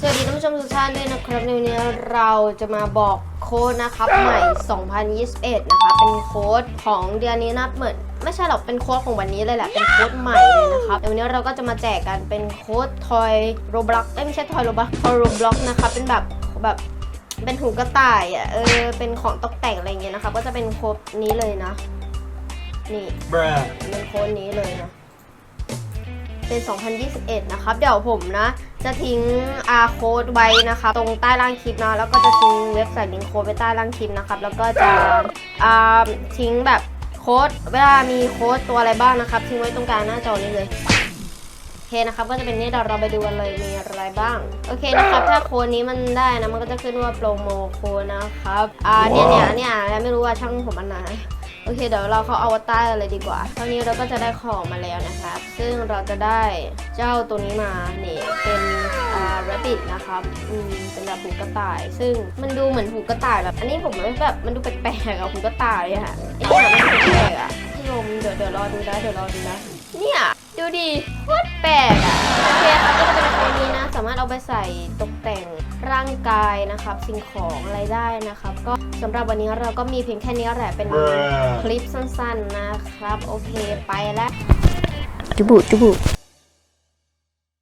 สวัสดีท่านผู้ชมทุกท่านด้วยนะครับในวันนี้เราจะมาบอกโค้ดนะครับใหม่ 2021 นะคะ เป็นโค้ดของเดือนนี้นะเหมือนไม่ใช่หรอกเป็นโค้ดของวันนี้เลยแหละ เป็นโค้ดใหม่เลยนะครับ เดี๋ยววันนี้เราก็จะมาแจกกันเป็นโค้ดทอยโรบล็อกไม่ใช่ทอยโรบล็อกทอยโรบล็อกนะคะ เป็นแบบแบบเป็นหูกระต่ายอะ เออ เป็นของตกแต่งอะไรเงี้ยนะคะ ก็จะเป็นโค้ดนี้เลยนะ นี่ Bruh. เป็นโค้ดนี้เลยนะ เป็น 2021 นะครับ เดี๋ยวผมนะ จะทิ้ง R code ไว้นะคะตรงใต้ล่างคลิปนะ แล้วก็จะทิ้งเว็บไซต์ลิงก์โค้ดไว้ใต้ล่างคลิปนะครับ แล้วก็จะทิ้งแบบโค้ด เวลามีโค้ดตัวอะไรบ้างนะครับ ทิ้งไว้ตรงกลางหน้าจอนี้เลยโอเคนะครับ ก็จะเป็นนี่เดี๋ยวเราไปดูกันเลยมีอะไรบ้าง โอเคนะครับ ถ้าโค้ดนี้มันได้นะ มันก็จะขึ้นว่าโปรโมโค้ดนะครับ อ่า เนี่ยเนี่ยเนี่ยไม่รู้ว่าช่างผมอันไหน โอเคเดี๋ยวเราเข้าอวตารเลยดีกว่าคราวนี้เราก็จะได้ของมาแล้วนะครับ ซึ่งเราจะได้เจ้าตัวนี้มาเนี่ยเป็นอ่า rabbit นะครับอืมเป็นแบบหูกระต่าย ซึ่งมันดูเหมือนหูกระต่ายแบบ อันนี้ผมแบบมันดูแปลกๆอะหูกระต่ายอะค่ะไอ้เนี่มันแปลกๆอะพี่ลมเดี๋ยวเดี๋ยวรอดูนะเดี๋ยวรอดูนะเนี่ยดูดิโคตรแปลกอะโอเค สามารถเอาไปใส่ตกแต่งร่างกายนะครับ สิ่งของอะไรได้นะครับ ก็สำหรับวันนี้เราก็มีเพียงแค่นี้แหละเป็น Bruh. คลิปสั้นๆนะครับ โอเคไปแล้วจุบุจุบุ